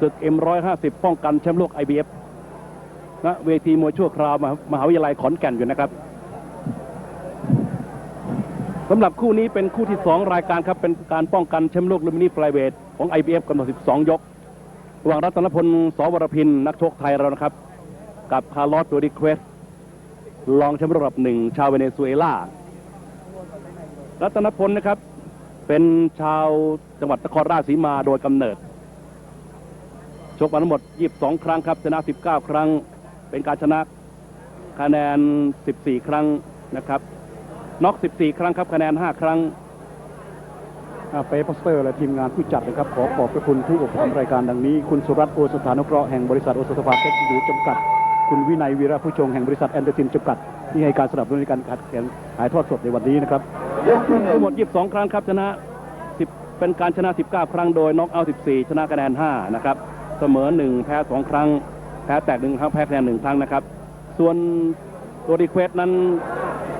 ศึก M150 ป้องกันแชมป์โลก IBF ณเวทีมวยชั่วคราวมหามหาวิทยาลัยขอนแก่นอยู่นะครับสำหรับคู่นี้เป็นคู่ที่ 2 รายการครับ เป็นการป้องกันแชมป์โลกลูมินีไฟเวทของ IBF กำหนด 12 ยกระหว่างรัตนพลสวรพิน นักชกไทยเรานะครับ กับคาร์ลอสโดริเควสรองแชมป์ระดับหนึ่งชาวเวเนซุเอลา รัตนพลนะครับ เป็นชาวจังหวัดนครราชสีมาโดยกำเนิด ชกมาทั้งหมด 22 ครั้งครับ ชนะ 19 ครั้ง เป็นการชนะคะแนน 14 ครั้งนะครับน็อก 14 ครั้งครับคะแนน 5 ครั้งอ่าเฟย์พอสเตอร์และทีมงานผู้จัดนะครับ ขอขอบพระคุณผู้อุปถัมภ์รายการดังนี้ คุณสุรัตน์โอสถานุเคราะห์แห่งบริษัทโอสถภาเทคโนโลยีจำกัด คุณวินัยวีระผู้ชงแห่งบริษัทแอนเดอร์ตินจำกัด ที่ให้การสนับสนุนในการขัดแข่งถ่ายทอดสดในวันนี้นะครับทั้งหมด 22 ครั้งครับชนะ 10 เป็นการชนะ 19 ครั้งโดยน็อกเอาท์14 ชนะคะแนน 5 นะครับ เสมอ1แพ้2ครั้ง แพ้แตก1ครั้งแพ้คะแนน1ครั้งนะครับ ส่วนตัวรีเควสนั้น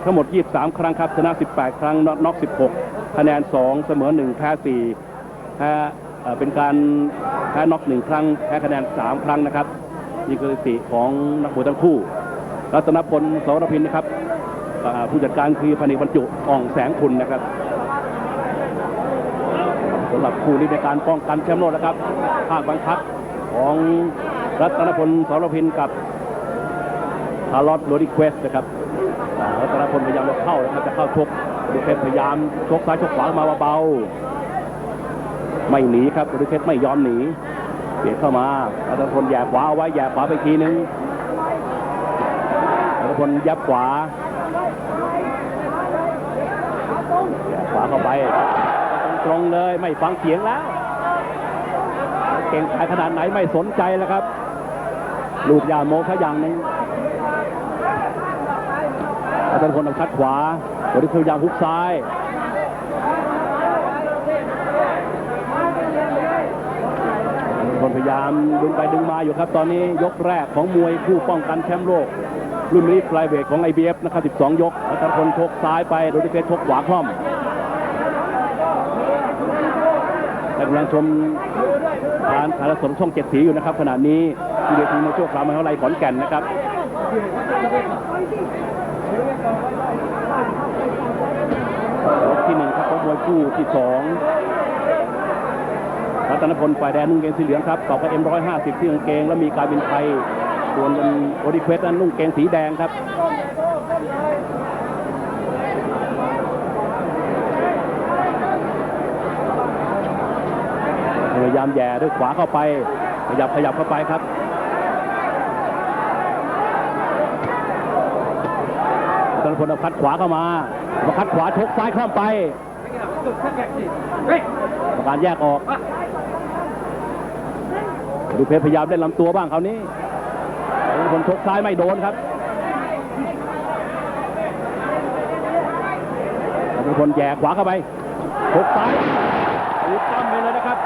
ทั้งหมด 23 ครั้งครับชนะ 18 ครั้งน็อก 16 คะแนน 2 เสมอ 1 แพ้ 4 แพ้เอ่อเป็นการแพ้น็อก 1 ครั้ง แพ้คะแนน 3 ครั้งนะครับนี่คือสถิติของนักมวยทั้งคู่ รัตนพลสรพินนะครับผู้จัดการคือพันเอกบรรจุอ่องแสงคุณนะครับสำหรับคู่นี้ในการป้องกันแชมป์โลกนะครับภาคบังคับ ของรัตนพลสรพินกับคาร์ลอสโรดิเควสนะครับรัตนพลพยายามจะเข้านะครับจะเข้าชกโรดิเควสพยายามชกซ้ายชกขวามาเบาๆไม่หนีครับโรดิเควสไม่ยอมหนีเบียดเข้ามารัตนพลแย่ขวาเอาไว้แย่ขวาไปทีนึงรัตนพลยับขวาแย่ขวาเข้าไป ตรงเลยไม่ฟังเสียงแล้ว เก่งขายขนาดไหนไม่สนใจแล้วครับ ลูกยาโมขอย่างหนึงรัตนพลเอาคัดขวาบริคือยางฮุกซ้ายคนพยายามดึงไปดึงมาอยู่ครับตอนนี้ยกแรกของมวยคู่ป้องกันแชมป์โลก รุ่นนี้ไฟเวทของ IBF นะครับ 12 ยกอาจารย์พลชกซ้ายไปโดยที่เพชรชกขวาคล่อมแต่กำลังชม การถ่ายทอดสดช่องเจ็ดสีอยู่นะครับขณะนี้ที่เวทีมวยชั่วคราวมหาวิทยาลัยขอนแก่นนะครับยกที่หนึ่งครับของมวยคู่ที่สองรัตนพลฝ่ายแดงนุ่งเกงสีเหลืองครับต่อไปเอ็มร้อยห้าสิบที่กางเกง แล้วมีการบินไทยส่วนโอดิเควสนั้นนุ่งเกงสีแดงครับ ยายามแย่ด้วยขวาเข้าไป ขยับขยับเข้าไปครับรันพลเอาคัดขวาเข้ามาเอาคัดขวาชกซ้ายข้ามไปประการแยกออกดูเพชรพยายามเล่นลำตัวบ้างคราวนี้เป็นคนชกซ้ายไม่โดนครับเป็นคนแย่ขวาเข้าไปชกซ้ายตั้มไปเลยนะครับ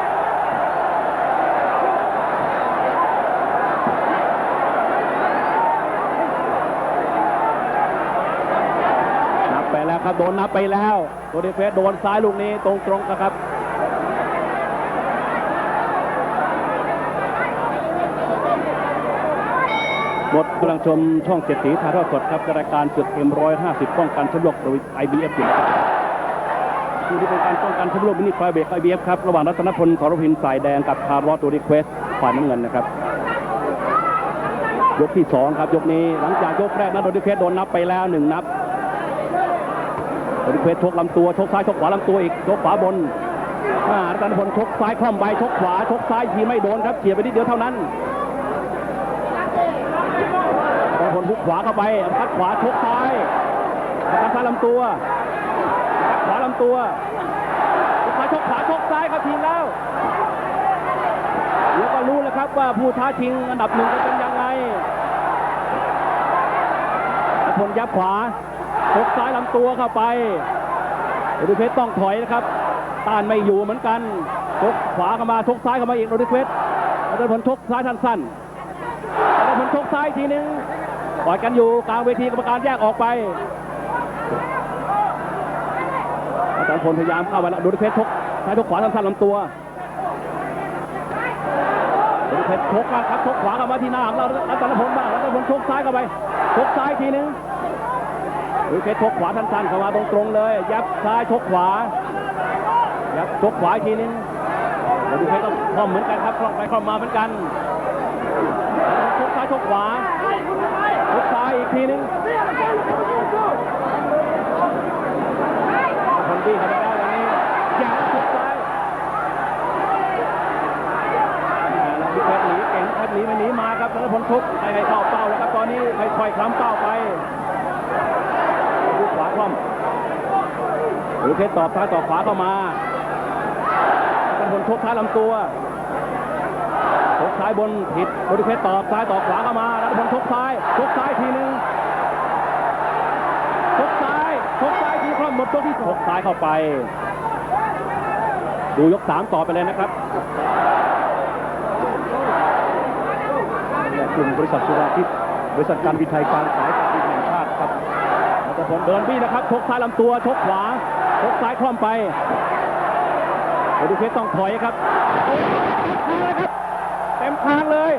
นับไปแล้ว ครับโดนนับไปแล้วโดนเดฟเฟสโดนซ้ายลูกนี้ตรงตรงนะครับหมดกำลังชมช่องเจ็ดสีถ่ายทอดสดครับรายการศึกเอ็มร้อยห้าสิบป้องกันแชมป์โลกโดยไอบีเอฟอยู่นะครับคือที่เป็นการป้องกันแชมป์โลกมินิไฟเบรกไอบีเอฟครับระหว่างรัตนพลสรพินสายแดงกับคาร์ลอสโดริเควสฝ่ายน้ำเงินนะครับยกที่สองครับ ยกนี้หลังจากยกแรกนะโดริเควสโดนนับไปแล้วหนึ่ง นับโดริเควสชกลำตัวชกซ้ายชกขวาลำตัวอีกชกขวาบนอ่ารัตนพลชกซ้ายคล่อมไปชกขวาชกซ้ายทีไม่โดนครับเฉียดไปนิดเดียวเท่านั้นบอลพลพุกขวาเข้าไปพัดขวาชกซ้ายพัดซ้ายลำตัวขวาลำตัวชกซ้ายชกขวาชกซ้ายครับทีแล้วเดี๋ยวก็รู้แล้วครับว่าผู้ท้าชิงอันดับหนึ่งจะเป็นยังไงพลยับขวา ชกซ้ายลำตัวเข้าไปโรดิเพชรต้องถอยนะครับต้านไม่อยู่เหมือนกันชกขวาเข้ามาชกซ้ายเข้ามาอีกโรดิเพชรแล้วพลชกซ้ายทันสั้นๆแล้วผลชกซ้ายทีนึงปล่อยกันอยู่กลางเวทีกรรมการแยกออกไปอาจารย์พลพยายามเข้าไปแล้วดูดิเพชรชกซ้ายชกขวาทันสั้นลำตัวเพชรชกมาครับชกขวาเข้ามาที่หน้าของเรารัตนพลบ้างรัตนพลชกซ้ายเข้าไปชกซ้ายทีนึง หรือเพชรชกขวาสั้นๆเข้ามาตรงๆเลย ยับซ้ายชกขวา ยับชกขวาอีกทีนึงแล้วดูเพชรก็คล่อมเหมือนกันครับคล่อมไปคล่อมมาเหมือนกันชกซ้ายชกขวาชกซ้ายอีกทีนึงคนที่เข้าไปได้แล้วนี่ยับชกซ้ายแล้วพี่เพชรหนีเก่งหนีไม่หนีมาครับธนพลทุกให้ให้เข้าเป้าแล้วครับตอนนี้ค่อยๆคล้ำเป้าไป หรือเพชรตอบซ้ายตอบขวาเข้ามาธนพลทุกท้ายลำตัวทุกซ้ายบนผิดบริเพชรตอบซ้ายตอบขวาเข้ามาแล้วธนพลทุกซ้ายทุกซ้ายทีหนึ่งทุกซ้ายทุกซ้ายทีคล่อมหมดตัวที่ทุกซ้ายเข้าไป ดูยกสามต่อไปเลยนะครับและกลุ่มบริษัทสุราทิพย์บริษัทการบินไทยการขาย รัตพลเดินบี้นะครับชกซ้ายลำตัวชกขวาชกซ้ายคล่อมไปโอดูเพชรต้องถอยครับเต็มคางเลยครับเต็มคางเลย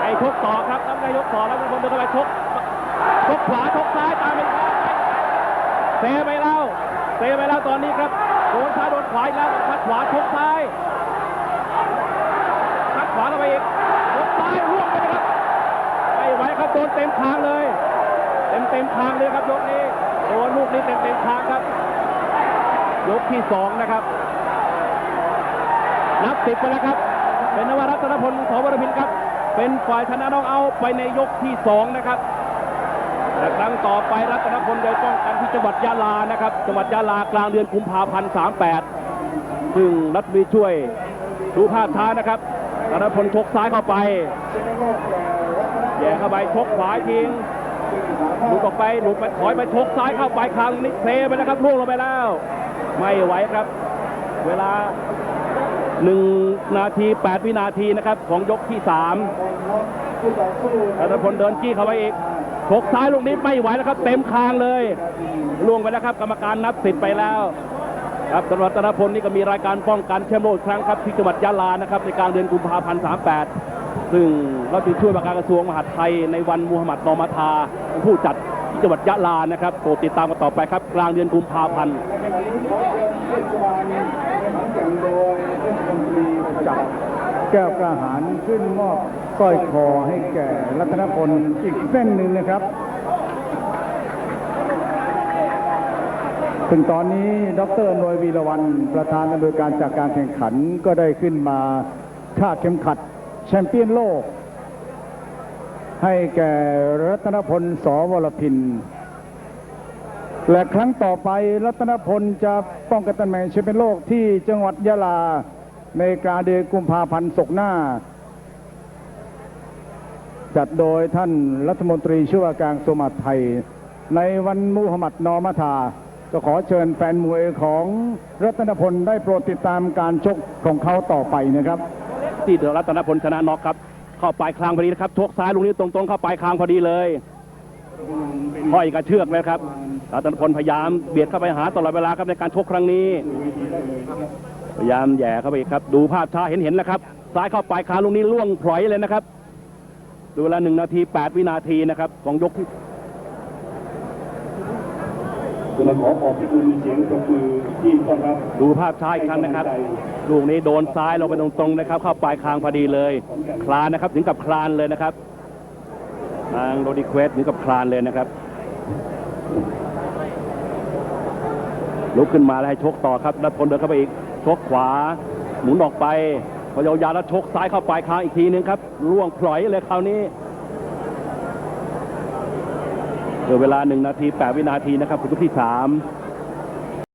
ไอ้ชกต่อครับน้ำนายกต่อแล้วทุกคนเดินเข้าไปชกชกขวาชกซ้ายตามไปเซไปแล้วเซไปแล้วตอนนี้ครับ โดนซ้ายโดนขวาอีกแล้วพัดขวาชกซ้ายพัดขวาเข้าไปอีกชกซ้ายร่วงไปครับไม่ไหวครับโดนเต็มคางเลย เต็มเต็มคางเลยครับยกนี้โดนลูกนี้เต็มเต็มคางครับ ยกที่สองนะครับนับสิบไปแล้วครับ เป็นนวรัตนพลสวรพินครับ เป็นฝ่ายชนะน้องเอาไปในยกที่สองนะครับ และครั้งต่อไปรัตนพลโดยป้องกันที่จังหวัดยะลานะครับ จังหวัดยะลากลางเดือนกุมภาพันธ์38ซึ่งรัฐมีช่วยดูภาพช้านะครับรัตนพลชกซ้ายเข้าไปแย่เข้าไปชกขวาทิ้งหลุดออกไปหลุดไปถอยไปชกซ้ายเข้าไปครั้งนี้เซไปแล้วครับล่วงลงไปแล้ว ไม่ไหวครับ เวลาหนึ่งนาที8วินาทีนะครับ ของยกที่สาม รัตพลเดินจี้เข้าไปอีกชกซ้ายลูกนี้ไม่ไหวแล้วครับ เต็มคางเลยล่วงไปแล้วครับ กรรมการนับสิทธิ์ไปแล้ว ครับสำหรับรัตนพลนี่ก็มีรายการป้องกันแชมป์โลกครั้งครับที่จังหวัดยะลานะครับในกลางเดือนกุมภาพันธ์38 ซึ่งเราจะช่วยว่าการกระทรวงมหาดไทยในวันมูฮัมหมัดนอมาทา ผู้จัดที่จังหวัดยะลานะครับโปรดติดตามกันต่อไปครับ กลางเดือนกุมภาพันธ์ จับ แก้วกระหารขึ้นมอบสร้อยคอให้แก่รัตนพลอีกเส้นหนึ่งนะครับถึงตอนนี้ดรนวยวีรวันประธานอำนวยการจากการแข่งขันก็ได้ขึ้นมาคาดเข็มขัดแชมเปี้ยนโลก ให้แก่รัตนพลสวรพินและครั้งต่อไปรัตนพลจะป้องกันตำแหน่งแชมเปี้ยนโลกที่จังหวัดยะลา ในกาเดือนกุมภาพันธ์ศกหน้า จัดโดยท่านรัฐมนตรีช่วยการกระทรวงมหาดไทย ในวันมุฮัมมัดนอมาทาก็ขอเชิญแฟนมวยของรัตนพลได้โปรดติดตามการชกของเขาต่อไปนะครับ ที่เดอะรัตนพลชนะน็อกครับ เข้าปลายคางพอดีนะครับชกซ้ายลูกนี้ตรงๆ เข้าปลายคางพอดีเลยห้อยกระเชือกเลยครับรัตนพลพยายามเบียดเข้าไปหาตลอดเวลาครับในการชกครั้งนี้ พยายามแหย่เข้าไปอีกครับ ดูภาพช้าเห็นเห็นๆนะครับ ซ้ายเข้าปลายคางลูกนี้ล่วงพลอยเลยนะครับ ดูเวลาหนึ่งนาทีแปดวินาทีนะครับ ของยกที่จะขอขอบคุณเสียงปรบมือที่ต้อนรับดูภาพช้าอีกครั้งนะครับ ลูกนี้โดนซ้ายลงไปตรงๆนะครับ เข้าปลายคางพอดีเลย คลานนะครับ ถึงกับคลานเลยนะครับ ทางโรดิเควสถึงกับคลานเลยนะครับลุกขึ้นมาแล้วให้ชกต่อครับ แล้วพลเดินเข้าไปอีก ชกขวา หมุนออกไปพอยามแล้วชกซ้ายเข้าปลายคางอีกทีนึงครับร่วงพลอยเลยคราวนี้เหลือเวลาหนึ่งนาทีแปดวินาทีนะครับคุณทุกที่สาม